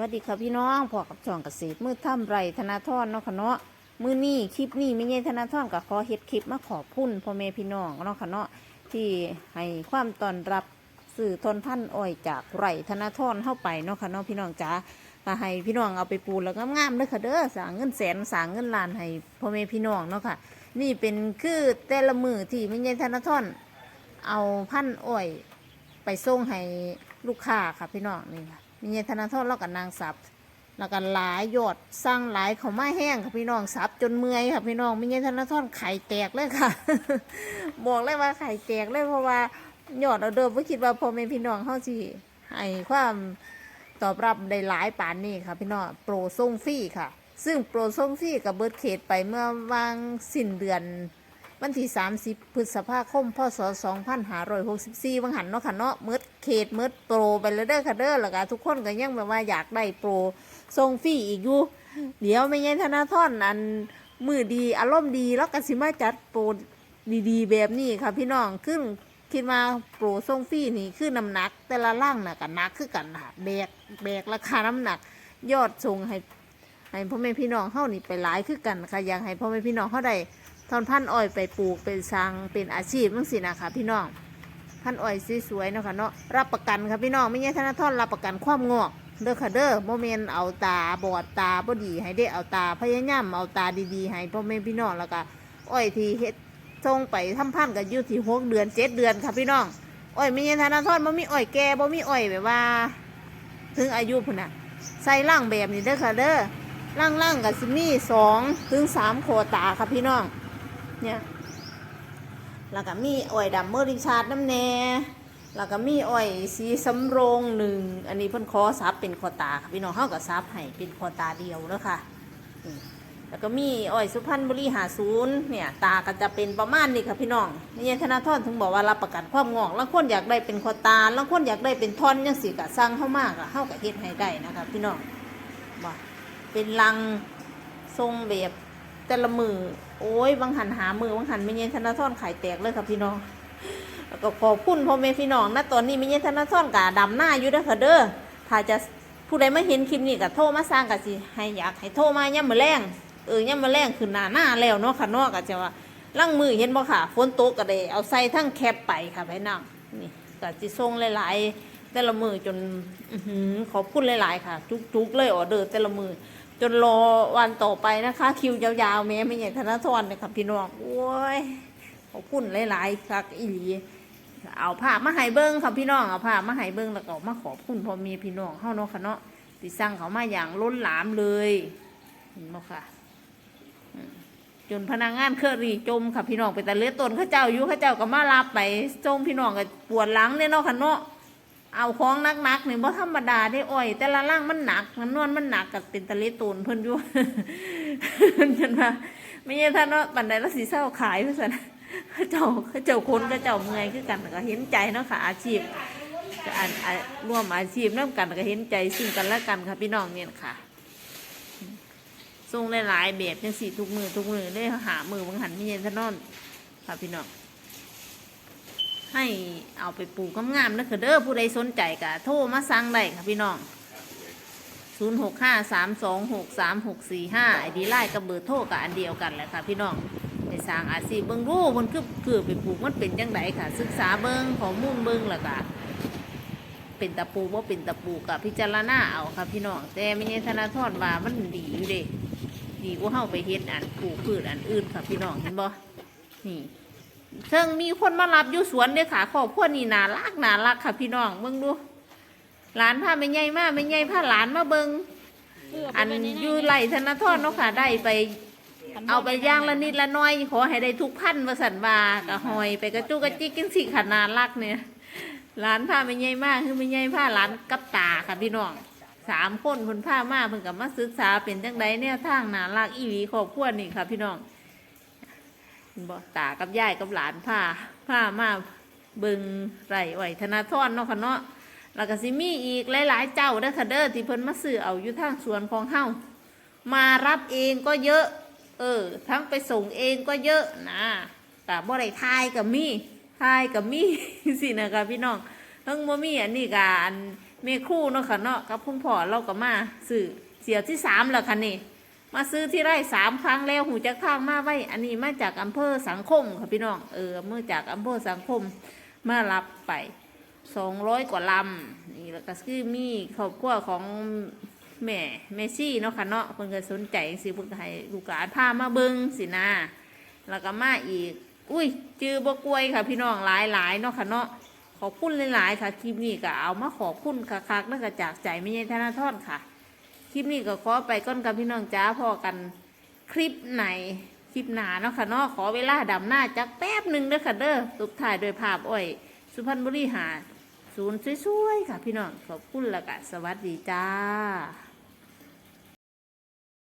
วัสดีค่ะพี่น้องพอกับช่องเกษตรมือถ้ำไรธนาทรเนาะค่ะเนาะมือนี่คลิปนี้ไม่ใช่ธนาทรกับขอเฮ็ดคลิปมาขอบพุ่นพ่อแม่พี่น้องเนาะค่ะเนาะที่ให้ความตอนรับสื่อทนพันอ้อยจากไรธนาทรเข้าไปเนาะค่ะเนาะพี่น้องจ๋าก็ให้พี่น้องเอาไปปูแล้วงามๆเด้อค่ะเด้อสางเงินแสนสางเงินล้านให้พ่อแม่พี่น้องเนาะค่ะ นี่เป็นคือแต่ละมือที่ไม่ใช่ธนาทรเอาพันอ้อย ไปส่งให้ลูกค้าค่ะพี่น้องนี่ค่ะ มีเงินธนาทรแล้วกับนางสับแล้วก็หลายยอดสร้างหลายเขามาแห้งค่ะพี่น้องสับจนเมื่อยค่ะพี่น้องมีเงินธนาทรไข่แตกเลยค่ะบอกเลยว่าไข่แตกเลยเพราะว่ายอดเราเดิมไม่คิดว่าพ่อแม่พี่น้องเขาสิให้ความตอบรับได้หลายปานนี้ค่ะพี่น้องโปรส่งฟรีค่ะ ซึ่งโปรส่งฟรีกับเบิร์ดเขตไปเมื่อวางสิ้นเดือน วันที่ 30 พฤษภาคม พศ 2564วังหันเนาะค่ะเนาะเมิดเขตเมิดโปรไปแล้วเด้อค่ะเด้อแล้วก็ทุกคนก็ยังแบบว่าอยากได้โปรส่งฟรีอีกอยู่ เดี๋ยวไม่ยันธนาทอนอันมือดีอารมณ์ดีแล้วก็สิมาจัดโปรดีๆ แบบนี้ค่ะพี่น้องขึ้นคิดมาโปรส่งฟรีนี่คือน้ำหนัก แต่ละร่างน่ะกันนักคือกันค่ะแบกแบกราคาน้ำหนัก ยอดส่งให้ให้พ่อแม่พี่น้องเฮานี่ไปหลายคือกันค่ะอยากให้พ่อแม่พี่น้องเฮาได้ ทอนพันธ์อ้อยไปปลูกเป็นสร้างเป็นอาชีพมั้งสินะคะพี่น้องพันธ์อ้อยสวยๆเนาะค่ะเนาะรับประกันค่ะพี่น้องไม่ใช่ธนาทอนรับประกันความงอกเด้อค่ะเด้อโมเมนเอาตาบอดตาบ่ดีให้ได้เอาตาพยายามเอาตาดีๆ ให้พ่อแม่พี่น้องแล้วก็อ้อยทีเฮ็ดส่งไปทำพันธ์ก็อยู่ที่หกเดือนเจ็ดเดือนค่ะพี่น้องอ้อยไม่ใช่ธนาทอนบ่มีอ้อยแก่บ่มีอ้อยแบบว่า ถึงอายุพุ่นน่ะใส่ร่างแบบนี้เด้อค่ะเด้อล่างล่างๆกับซิมี่สองถึงสามโคตาครับพี่น้อง เนี่ยแล้วก็มีอ้อยดำเมอริชาร์ดน้ำแน่แล้วก็มีอ้อยสีสำโรงหนึ่งอันนี้เพิ่นคอซับเป็นโคตาค่ะพี่น้องเฮากับซับให้เป็นโคตาเดียวแล้วค่ะแล้วก็มีอ้อยสุพรรณบุรีหาศูนย์เนี่ยตาก็จะเป็นประมาณนี้ค่ะพี่น้องนี่ธนาทรถึงบอกว่ารับประกันความงอกแล้วคนอยากได้เป็นโคตาแล้วคนอยากได้เป็นท่อนยังสิกะสร้างเข้ามากอะเฮากับเฮ็ดให้ได้นะคะพี่น้องบ่เป็นลังทรงแบบ แต่ละมือโอ้ยบางหันหามือบางหันไม่เย็นธนาทอนไข่แตกเลยครับพี่น้องก็ขอบคุณพ่อแม่พี่น้องนะตอนนี้ไม่เย็นธนาทอนกะดำหน้าอยู่ด้อค่ะเด้อถ้าจะผู้ใดมาเห็นคลิปนี้ก็โทรมาสร้างกะสิให้อยากให้โทรมาย่ำมือแรงเออย่ำมือแรงคือหน้าหน้าแล้วเนาะค่ะเนาะก็จะว่าล่างมือเห็นบ่ค่ะฝนตกก็ได้เอาใส่ทั้งแคปไปค่ะพี่น้องนี่ก็จิส่งหลาย ๆ แต่ละมือจนอขอบคุณหลาย ๆ ค่ะ จุกๆเลยออเดอร์แต่ละมือ จนรอวันต่อไปนะคะ คิวยาวๆแม้ไม่ใหญ่ธนาธรเลยค่ะพี่น้องโอ้ยขอบคุณหลายๆคักอีหลีเอาผ้ามาให้เบิ้งค่ะพี่น้องเอาผ้ามาให้เบิ้งแล้วก็มาขอบคุณพ่อมีพี่น้องเฮาเนาะค่ะเนาะที่สั่งเขามาอย่างล้นหลามเลยเห็นบ่ค่ะจนพนักงานเครื่องรีจมค่ะพี่น้องไปแต่เลือดตนข้าเจ้าอยู่ข้าเจ้าก็มารับไปจมพี่น้องก็ปวดหลังเนี่ยเนาะค่ะเนาะ เอาของนักๆนี่บ่ธรรมดาได้อ้อย แต่ละร่างมันหนักน้ำนวลมันหนักกับเป็นตะลิตูนเพิ่นอยู่ฉันว่าไม่ใช่ท่านว่าปันใดละสีเศร้าขายเพื่อนเขาเจ้าเขาเจ้าคนเขาเจ้าเมื่อยคือกันก็เห็นใจเนาะค่ะอาชีพอันอันร่วมอาชีพน้ำกันก็เห็นใจซึ่งกันและกันค่ะพี่น้องเนี่ยค่ะส่งหลายๆแบบจังสี่ทุกมือทุกมือได้หามือบางหันไม่เย็นท่านนอนค่ะพี่น้อง ให้เอาไปปลูกงามๆนะคือเด้อผู้ใดสนใจก็โทรมาสั่งได้ค่ะพี่น้อง 0 6 5 3 2 6 3 6 4 5ไอดีไลน์กับเบอร์โทรกับอันเดียวกันแหละค่ะพี่น้องไปสร้างอาชีพเบิ้งรู้มันคือคือไปปลูกมันเป็นจังไดค่ะ ศึกษาเบิ้งข้อมูลเบิ้งแล้วก็เป็นตะปูว่าเป็นตะปูกับพิจารณาเอาค่ะพี่น้องแต่ไม่ใช่ธนาทรว่ามันดีอยู่เด้ดีกว่าเฮาไปเฮ็ดอันปลูกพืชอันอื่นค่ะพี่น้องเห็นบ่นี่ เชิงมีคนมารับอยู่สวนเนี่ยค่ะครอบครัวนี่น่ารักน่ารักค่ะ พี่น้องเบิ่งดูหลานพาไม่ใหญ่มากไม่ใหญ่พาหลานมาเบิ่งอันอยู่ไหลธนาทรเนาะค่ะ ได้ไป เอาไปย่างละนิดละน้อย ขอให้ได้ทุกพันว่าสันวากะหอย ไปกระจุกกระจิกกันสิขนาดรักเนี่ยหลานพาไม่ใหญ่มากคือไม่ใหญ่พาหลานกับตาค่ะพี่น้องสามคนคนพามากเพิ่งกับมาศึกษาเป็นจังไดเนี่ยทางนารักอีหลีครอบครัวนี่ค่ะพี่น้อง บอกตากับยายกับหลานพาพามาเบิงไรไหวธนาทรเนาะค่ะเนาะแล้วก็สิมีอีกหลาย ๆ เจ้าเด้อค่ะเด้อที่เพิ่นมาซื้อเอาอยู่ทางสวนของเฮามารับเองก็เยอะ เออ ทั้งไปส่งเองก็เยอะนะแต่บ่ได้ทายกับมีทายกับมีสินะคะพี่น้องทั้งบ่มีอันนี้กอันเมคู่เนาะค่ะเนาะกับคุณพ่อเราก็มาซื้อเสียที่สามแล้วค่ะนี่ มาซื้อที่ไร่สามครั้งแล้วหูจักทางมาไว้ อันนี้มาจากอำเภอสังคมค่ะพี่น้องเออเมื่อจากอำเภอสังคมมารับไปสองร้อยกว่าลำนี่แล้วก็คือมีครอบครัวของแม่เมซี่เนาะค่ะเนาะเพิ่นก็สนใจสิเพิ่นก็ให้ลูกหลานพามาเบิ่งสินะแล้วก็มาอีก อุ้ยจือบกวยค่ะพี่น้องหลายหลายๆเนาะค่ะเนาะขอบคุณหลายๆค่ะคลิปนี้ก็เอามาขอบคุณคักๆแล้วก็จากใจไม่ใช่ธนาทอนค่ะ ลิปนี้ก็ขอไปก้อนกับพี่น้องจ้าพอกันคลิปไหนคลิปหนาเนาะค่ะเนาะขอเวลาดำหน้าจักแป๊บหนึ่งเด้อค่ะเด้อตุกถ่ายโดยภาพอ้อย สุพรรณบุรีหาศูนย์สวยๆค่ะพี่น้องขอบคุณและก็สวัสดีจ้า